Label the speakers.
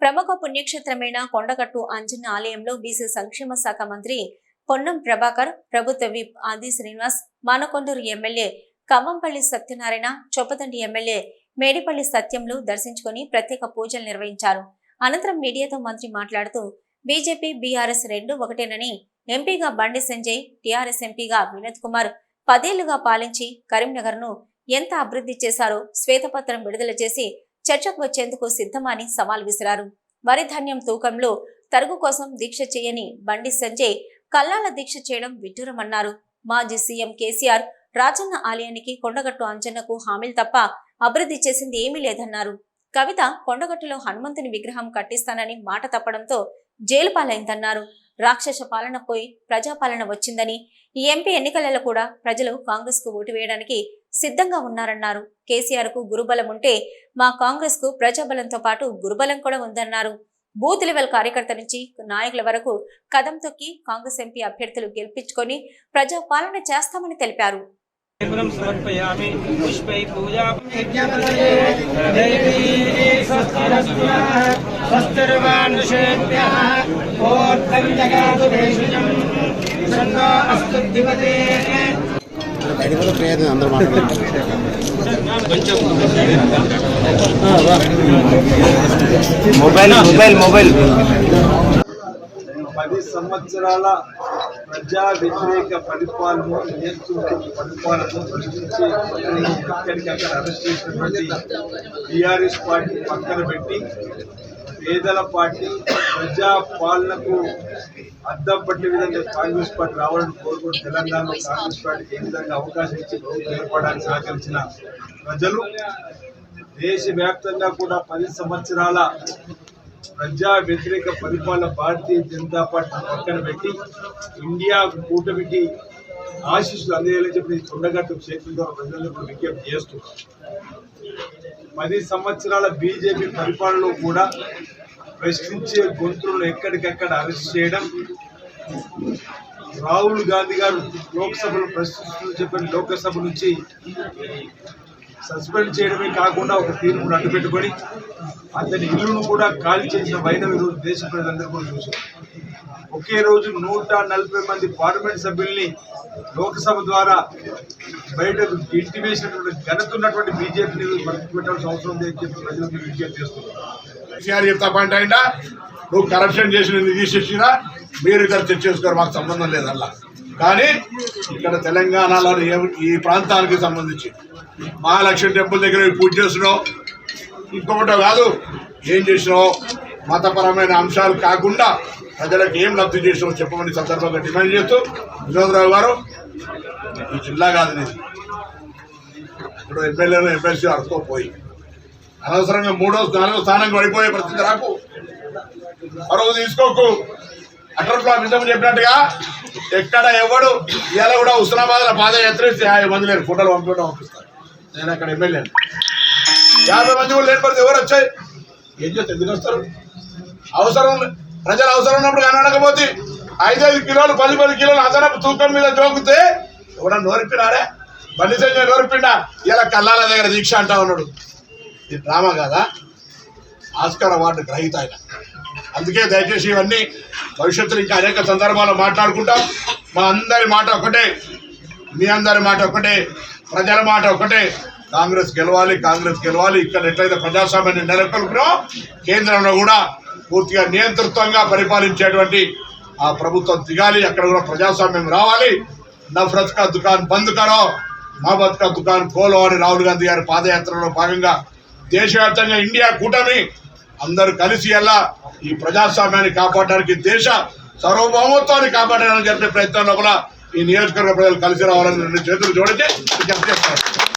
Speaker 1: ప్రముఖ పుణ్యక్షేత్రమైన కొండగట్టు అంజన్న ఆలయంలో బీసీ సంక్షేమ శాఖ మంత్రి పొన్నం ప్రభాకర్ ప్రభుత్వ whip Adi Srinivas Manakondur MLA Khammampalli Satyanarayana Choppadandi MLA Medipalli సత్యంలు దర్శించుకుని ప్రత్యేక పూజలు నిర్వహించారు. అనంతరం మీడియాతో మంత్రి మాట్లాడుతూ బీజేపీ బీఆర్ఎస్ రెండు ఒకటేనని ఎంపీగా బండి సంజయ్ టీఆర్ఎస్ ఎంపీగా వినోద్ కుమార్ పదేళ్ళుగా పాలించి కరీంనగర్ను ఎంత అభివృద్ధి చేశారో శ్వేతపత్రం విడుదల చేసి చర్చకు వచ్చేందుకు సిద్ధమని సవాల్ విసిరారు. వరి ధాన్యం తూకంలో తరుగు కోసం దీక్ష చేయని బండి సంజయ్ కల్లాల దీక్ష చేయడం విడ్డూరమన్నారు. మాజీ సీఎం కేసీఆర్ రాజన్న ఆలయానికి కొండగట్టు అంజన్నకు హామీలు తప్ప అభివృద్ధి చేసింది ఏమీ లేదన్నారు. కవిత కొండగట్టులో హనుమంతుని విగ్రహం కట్టిస్తానని మాట తప్పడంతో జైలు పాలైందన్నారు. రాక్షస పాలన పోయి ప్రజాపాలన వచ్చిందని ఈ ఎంపీ ఎన్నికలలో కూడా ప్రజలు కాంగ్రెస్కు ఓటు వేయడానికి సిద్ధంగా ఉన్నారన్నారు. కేసీఆర్కు గురుబలం ఉంటే మా కాంగ్రెస్కు ప్రజాబలంతో పాటు గురుబలం కూడా ఉందన్నారు. బూత్ లెవెల్ కార్యకర్త నుంచి నాయకుల వరకు కదం తొక్కి కాంగ్రెస్ ఎంపీ అభ్యర్థులు గెలిపించుకొని ప్రజాపాలన చేస్తామని తెలిపారు.
Speaker 2: स्वस्तिर्वानुषेभ्यः ओर्धं जगातु देशजम् छन्दो अस्तु धिपते
Speaker 3: బయట కూడా ప్రయత్నం అందరూ మాట్లాడారు
Speaker 2: మొబైల్ మొబైల్ మొబైల్
Speaker 4: పది సంవత్సరాల ప్రజా వ్యతిరేక పరిపాలన నియంత్రణ పరిపాలన ప్రశ్నించి ఎక్కడికక్కడ అరెస్ట్ చేసినటువంటి టీఆర్ఎస్ పార్టీ పక్కన పెట్టి పేదల పార్టీ ప్రజా పాలనకు అద్దం పట్టే విధంగా కాంగ్రెస్ పార్టీ రావాలని కోరుకుని తెలంగాణలో కాంగ్రెస్ పార్టీకి ఏ విధంగా అవకాశం ఇచ్చి ప్రభుత్వం ఏర్పడడానికి సహకరించిన ప్రజలు దేశవ్యాప్తంగా కూడా పది సంవత్సరాల ప్రజా వ్యతిరేక పరిపాలన భారతీయ జనతా పార్టీ పక్కన పెట్టి ఇండియా కూటమికి ఆశీస్సులు అందేయాలని చెప్పి నేను కొండగట్టు ద్వారా ప్రజలకు విజ్ఞప్తి చేస్తున్నారు పది సంవత్సరాల బీజేపీ పరిపాలనలో కూడా ప్రశ్నించే గొంతులను ఎక్కడికక్కడ అరెస్ట్ చేయడం రాహుల్ గాంధీ గారు లోక్సభలో ప్రశ్నిస్తున్న చెప్పిన లోకసభ నుంచి సస్పెండ్ చేయడమే కాకుండా ఒక తీర్పును అడ్డుపెట్టుకొని అతని ఇల్లును కూడా ఖాళీ చేసిన వైనం ఈరోజు దేశ ప్రజలందరూ కూడా చూశారు. ఒకే రోజు నూట నలభై మంది పార్లమెంట్ సభ్యుల్ని లోక్సభ ద్వారా బయటకు ఇంటివేసినటువంటి ఘనత ఉన్నటువంటి బీజేపీని పెట్టాల్సిన అవసరం ఉంది అని చెప్పి ప్రజలకు విజ్ఞప్తి చేస్తున్నారు.
Speaker 5: చెప్తా పాయింట్ నువ్వు కరప్షన్ చేసిన తీసేసినా మీరు ఇక్కడ తెచ్చేసుకోరు మాకు సంబంధం లేదల్లా. కానీ ఇక్కడ తెలంగాణలో ఈ ప్రాంతానికి సంబంధించి మహాలక్ష్మి టెంపుల్ దగ్గర పూజ చేసినావు ఇంకొకటో కాదు ఏం చేసినావు? మతపరమైన అంశాలు కాకుండా ప్రజలకు ఏం లబ్ధి చేసినావు చెప్పమని సందర్భంగా డిమాండ్ చేస్తూ వినోదరావు గారు ఈ జిల్లా కాదు నేను ఇప్పుడు ఎమ్మెల్యేలు ఎమ్మెల్సీ అడుకోపోయి అనవసరంగా మూడో నాలుగో స్థానం పడిపోయే పరిస్థితి రాకు. మరొక తీసుకోకు. అటర్ ఫ్లాప్ ఇంతకు చెప్పినట్టుగా ఎక్కడ ఎవడు ఇవాళ కూడా హుస్నాబాద్లో పాదయాత్ర యాభై మంది లేరు. ఫోటోలు పంపించడం పంపిస్తారు. నేను అక్కడ ఎమ్మెల్యే యాభై మంది కూడా లేని పరిస్థితి ఎవరు వచ్చాయి? ఏం చేస్తే ఎందుకు వస్తారు? అవసరం ప్రజలు అవసరం ఉన్నప్పుడు కనడకపోతే ఐదైదు కిలోలు పది పది కిలోలు అదనపు తూకం మీద జోకితే ఎవడన్నా నోరిపినారే బండి సంజయ్ నోరిపిండా ఇలా కల్లాల దగ్గర దీక్ష అంటా ఉన్నాడు. ఇది డ్రామా కాదా? ఆస్కార్ అవార్డు గ్రహీత ఆయన. అందుకే దయచేసి ఇవన్నీ భవిష్యత్తులో ఇంకా అనేక సందర్భాల్లో మాట్లాడుకుంటాం. మా అందరి మాట ఒకటే మీ అందరి మాట ఒకటే ప్రజల మాట ఒకటే కాంగ్రెస్ గెలవాలి కాంగ్రెస్ గెలవాలి. ఇక్కడ ఎట్లయితే ప్రజాస్వామ్యాన్ని నెలకొల్పినో కేంద్రంలో కూడా పూర్తిగా నియంతృత్వంగా పరిపాలించేటువంటి ఆ ప్రభుత్వం దిగాలి. అక్కడ కూడా ప్రజాస్వామ్యం రావాలి. నఫరత్ కా దుకాన్ బంద్ కరో మహబత్ కా దుకాన్ కోలో అని రాహుల్ గాంధీ గారి పాదయాత్రలో భాగంగా దేశవ్యాప్తంగా ఇండియా కూటమి అందరూ కలిసి ఎలా ఈ ప్రజాస్వామ్యాన్ని కాపాడడానికి దేశ సార్వభౌమత్వాన్ని కాపాడడానికి జరిపే ప్రయత్నంలో కూడా ఈ నియోజకవర్గ ప్రజలు కలిసి రావాలని రెండు చేతులు జోడించి విజ్ఞప్తి చేస్తారు.